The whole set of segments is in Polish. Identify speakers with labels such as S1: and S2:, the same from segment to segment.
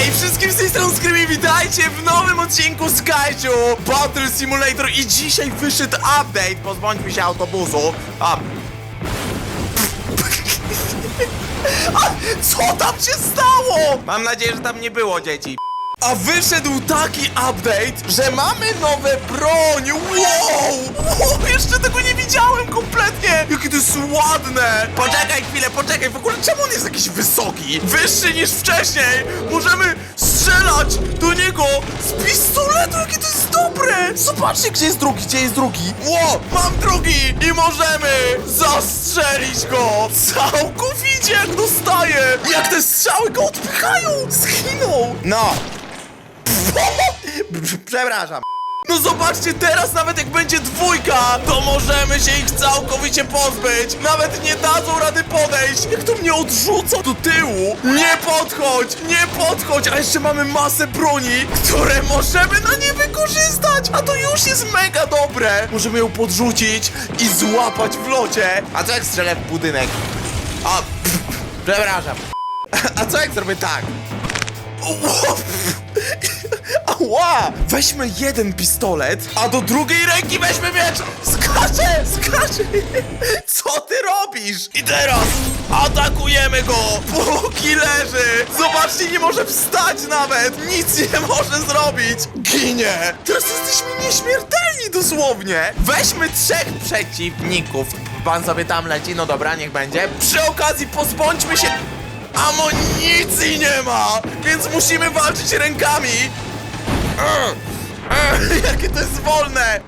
S1: Hej, wszystkim z tej strony Skrymi, witajcie w nowym odcinku z Kaiju Battle Simulator i dzisiaj wyszedł update, pozbądźmy się autobusu. A... A, co tam się stało? Mam nadzieję, że tam nie było dzieci a wyszedł taki update, że mamy nowe broń! Wow! wow! Jeszcze tego nie widziałem kompletnie! Jakie to jest ładne! Poczekaj chwilę, poczekaj, w ogóle czemu on jest jakiś wysoki? Wyższy niż wcześniej! Możemy strzelać do niego z pistoletu, jakie to jest dobre! Zobaczcie, gdzie jest drugi, gdzie jest drugi! Ło, mam drugi! I możemy zastrzelić go! Całkowicie jak dostaje! Jak te strzały go odpychają! Zginął! No, Przepraszam. No zobaczcie, teraz nawet jak będzie dwójka, to możemy się ich całkowicie pozbyć. Nawet nie dadzą rady podejść. Jak to mnie odrzuca do tyłu. Nie podchodź, nie podchodź. A jeszcze mamy masę broni, które możemy na nie wykorzystać. A to już jest mega dobre. Możemy ją podrzucić i złapać w locie. A co jak strzelę w budynek? A, przepraszam. A co jak zrobię tak? Weźmy jeden pistolet, a do drugiej ręki weźmy miecz! Skacze! Skacze! Co ty robisz? I teraz atakujemy go! Póki leży! Zobaczcie, nie może wstać nawet! Nic nie może zrobić! Ginie! Teraz jesteśmy nieśmiertelni dosłownie! Weźmy trzech przeciwników. Pan sobie tam leci, no dobra, niech będzie. Przy okazji pozbądźmy się Amunicji nie ma! Więc musimy walczyć rękami! Jakie to jest wolne!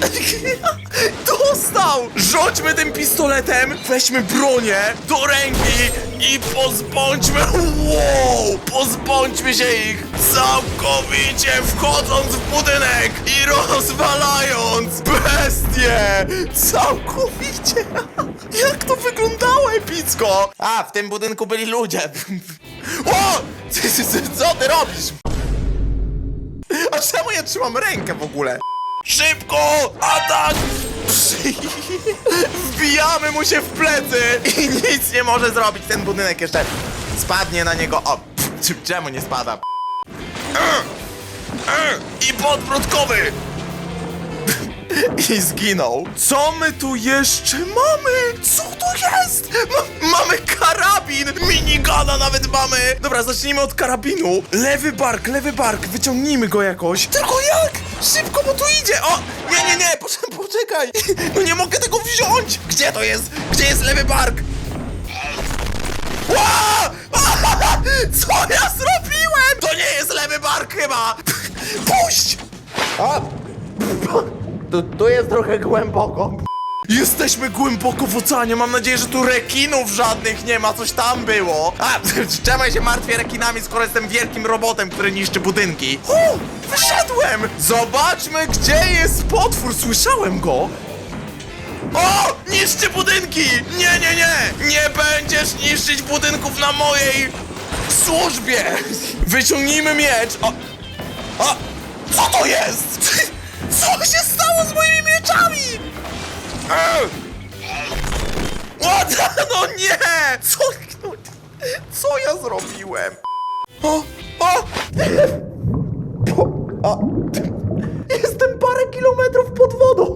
S1: Dostał! Rzućmy tym pistoletem, weźmy bronię do ręki i pozbądźmy... Wow! Pozbądźmy się ich całkowicie wchodząc w budynek i rozwalając bestie! Całkowicie! Jak to wyglądało epicko! A, w tym budynku byli ludzie. O! Co ty robisz? Czemu ja trzymam rękę w ogóle? Szybko! Atak! Wbijamy mu się w plecy i nic nie może zrobić. Ten budynek jeszcze spadnie na niego. O, pff, czemu nie spada? I podwrótkowy! I zginął. Co my tu jeszcze mamy? Co to jest? Ma mamy karabin! Minigana nawet mamy! Dobra, zacznijmy od karabinu. Lewy bark, lewy bark, wyciągnijmy go jakoś. Tylko jak? Szybko, bo tu idzie! O! Nie, nie, nie, poczekaj! No nie mogę tego wziąć! Gdzie to jest? Gdzie jest lewy bark? Ła! Co ja zrobiłem? To nie jest lewy bark chyba! Puść! A! Tu, tu jest trochę głęboko. Jesteśmy głęboko w oceanie. Mam nadzieję, że tu rekinów żadnych nie ma. Coś tam było. A, czemu ja się martwię rekinami, skoro jestem wielkim robotem, który niszczy budynki? U, wyszedłem! Zobaczmy, gdzie jest potwór. Słyszałem go. O! Niszczy budynki! Nie, nie, nie! Nie będziesz niszczyć budynków na mojej służbie! Wyciągnijmy miecz! O! O! Co to jest? Co się stało z moimi mieczami? What? No nie! Co? No, co ja zrobiłem? O! O! o! Jestem parę kilometrów pod wodą!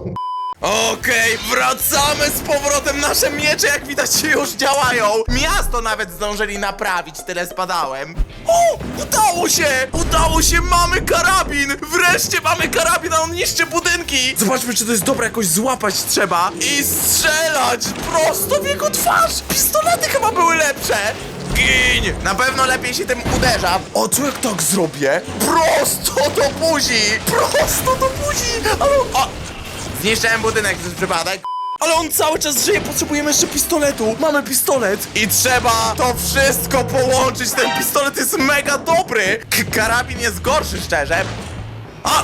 S1: Okej, wracamy z powrotem. Nasze miecze, jak widać, już działają. Miasto nawet zdążyli naprawić, tyle spadałem. O! Udało się! Udało się, mamy karabin! Wreszcie mamy karabin, a on niszczy budynki! Zobaczmy, czy to jest dobre, jakoś złapać trzeba. I strzelać prosto w jego twarz! Pistolety chyba były lepsze! Gin! Na pewno lepiej się tym uderza. O, co jak tak zrobię? Prosto do buzi! Prosto do buzi! Ale... O! Zniszczyłem budynek przez przypadek. Ale on cały czas żyje, potrzebujemy jeszcze pistoletu. Mamy pistolet. I trzeba to wszystko połączyć. Ten pistolet jest mega dobry. K karabin jest gorszy, szczerze. A!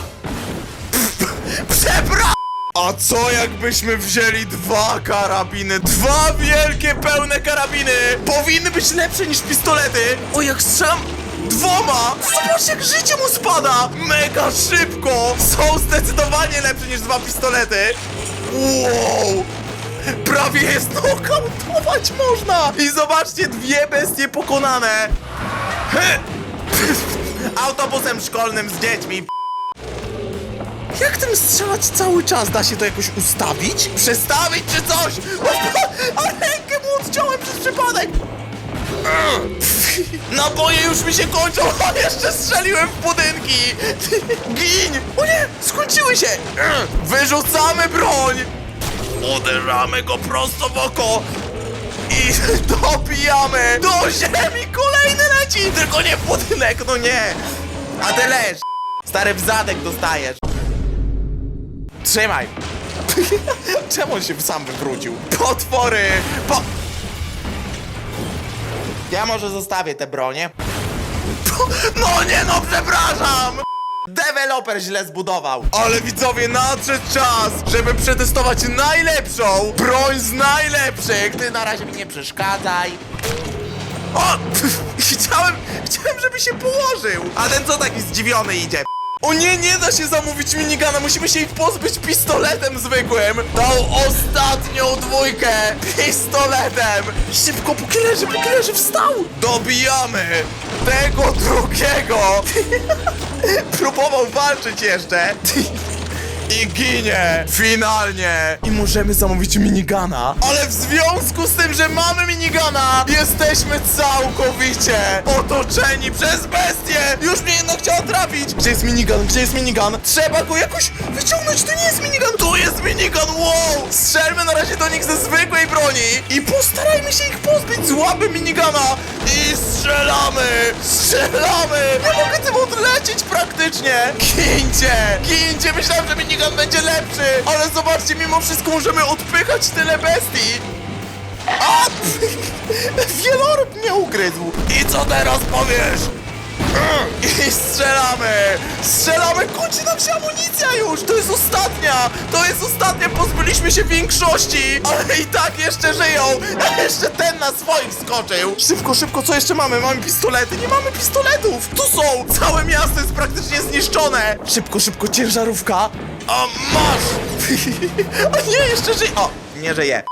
S1: Przepraszam! A co jakbyśmy wzięli dwa karabiny? Dwa wielkie, pełne karabiny! Powinny być lepsze niż pistolety! O, jak strzelam dwoma! Zobacz, jak życie mu spada! Mega szybko! Są zdecydowanie lepsze niż dwa pistolety! Wow! Prawie jest nokautować można! I zobaczcie, dwie bestie pokonane! Autobusem szkolnym z dziećmi. Jak tym strzelać cały czas? Da się to jakoś ustawić? Przestawić czy coś? A rękę mu odciąłem przez przypadek! Naboje już mi się kończą, a jeszcze strzeliłem w budynki! Gin! O nie! Skończyły się! Wyrzucamy broń! Uderzamy go prosto w oko! I dobijamy! Do ziemi! Kolejny leci! Tylko nie w budynek, no nie! A ty leż! Stary w zadek dostajesz! Trzymaj! Czemu on się sam wywrócił? Potwory! Po... Ja może zostawię te bronie. No nie no, przepraszam! Deweloper źle zbudował. Ale widzowie, nadszedł czas, żeby przetestować najlepszą broń z najlepszych. Ty na razie mi nie przeszkadzaj. O! Chciałem, chciałem, żeby się położył. A ten co taki zdziwiony idzie? O nie, nie da się zamówić minigana, musimy się ich pozbyć pistoletem zwykłym. Tą ostatnią dwójkę pistoletem. Szybko, póki leży, póki leży, wstał. Dobijamy tego drugiego. Próbował walczyć jeszcze. I ginie! Finalnie! I możemy zamówić minigana. Ale w związku z tym, że mamy minigana, jesteśmy całkowicie otoczeni przez bestię! Już mnie jedno chciała trafić! Gdzie jest minigun? Gdzie jest minigun? Trzeba go jakoś wyciągnąć! To nie jest minigun! Tu jest minigun! Wow! Strzelmy na razie do nich ze zwykłej broni i postarajmy się ich pozbyć z łapy minigana! I strzelamy! Strzelamy! Nie mogę tym odlecieć praktycznie! Gincie! Gincie! Myślałem, że minigun będzie lepszy! Ale zobaczcie, mimo wszystko możemy odpychać tyle bestii! A! Wieloryb mnie ugryzł! I co teraz powiesz? I strzelamy! Strzelamy! Kończy nam się amunicja już! To jest ostatnia! To jest ostatnia! Pozbyliśmy się większości! Ale i tak jeszcze żyją! A jeszcze ten na swoich skoczył! Szybko, szybko, co jeszcze mamy? Mamy pistolety? Nie mamy pistoletów! Tu są! Całe miasto jest praktycznie zniszczone! Szybko, szybko, ciężarówka! O, masz! O nie, jeszcze żyje! O, nie żyje!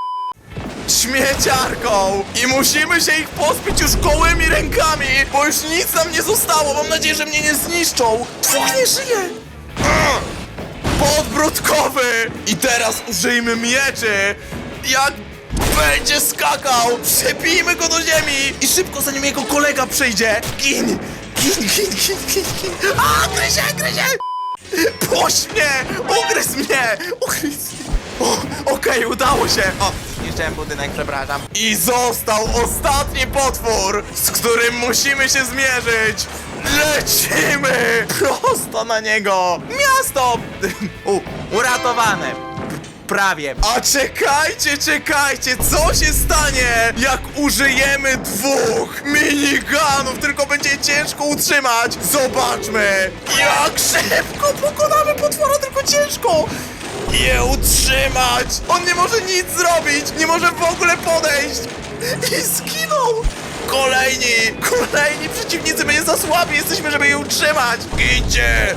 S1: Śmieciarką i musimy się ich pozbyć już gołymi rękami, bo już nic nam nie zostało. Mam nadzieję, że mnie nie zniszczą. Dwóch nie żyje. Podbródkowy! I teraz użyjmy mieczy. Jak będzie skakał, przebijmy go do ziemi i szybko zanim jego kolega przyjdzie. Gin! Gin, gin, gin, gin, gin. A, gryzie, gryzie! Puść mnie! Ugryz mnie! Ugryz Okej, udało się! O, zniszczyłem budynek, przepraszam. I został ostatni potwór, z którym musimy się zmierzyć! Lecimy! Prosto na niego! Miasto! U, uratowane! Prawie. A czekajcie, czekajcie, co się stanie, jak użyjemy dwóch minigunów, tylko będzie ciężko utrzymać. Zobaczmy, jak szybko pokonamy potwora, tylko ciężko je utrzymać. On nie może nic zrobić, nie może w ogóle podejść. I zginął. Kolejni, kolejni przeciwnicy, my jest za słabi jesteśmy, żeby je utrzymać. Idźcie.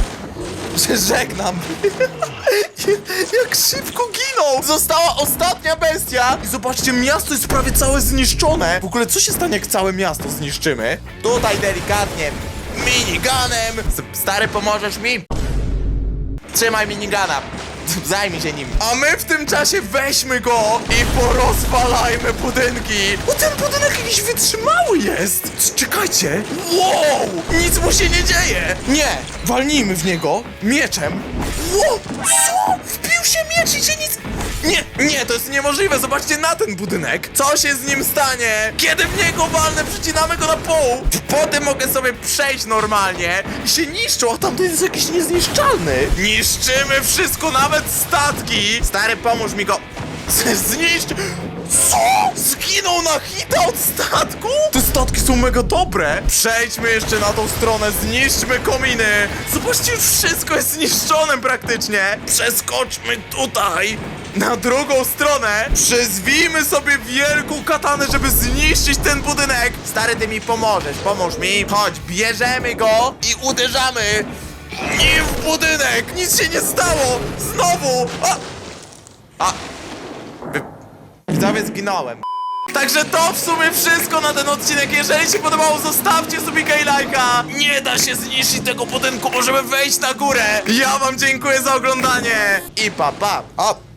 S1: Że żegnam. Jak szybko ginął! Została ostatnia bestia! I zobaczcie, miasto jest prawie całe zniszczone! W ogóle co się stanie, jak całe miasto zniszczymy? Tutaj delikatnie miniganem! Stary, pomożesz mi? Trzymaj minigana! Zajmij się nim. A my w tym czasie weźmy go i porozwalajmy budynki. O, ten budynek jakiś wytrzymały jest. C- Czekajcie. Wow! Nic mu się nie dzieje. Nie, walnijmy w niego mieczem. Wow! Co? Wbił się miecz i się nic... Nie, nie, to jest niemożliwe. Zobaczcie na ten budynek. Co się z nim stanie? Kiedy w niego walnę, przycinamy go na pół. Potem mogę sobie przejść normalnie i się niszczą, a tamten jest jakiś niezniszczalny. Niszczymy wszystko, nawet statki. Stary, pomóż mi go z- zniszczyć. Co? Zginął na hita od statku? Te statki są mega dobre. Przejdźmy jeszcze na tą stronę, zniszczmy kominy. Zobaczcie, wszystko jest zniszczone praktycznie. Przeskoczmy tutaj. Na drugą stronę przyzwijmy sobie wielką katanę, żeby zniszczyć ten budynek. Stary, ty mi pomożesz, pomóż mi. Chodź, bierzemy go i uderzamy. Nie w budynek! Nic się nie stało! Znowu! A! A! Widzowie, zginąłem. Także to w sumie wszystko na ten odcinek. Jeżeli się podobało, zostawcie sobie lajka. Nie da się zniszczyć tego budynku, możemy wejść na górę. Ja wam dziękuję za oglądanie i pa pa.
S2: O,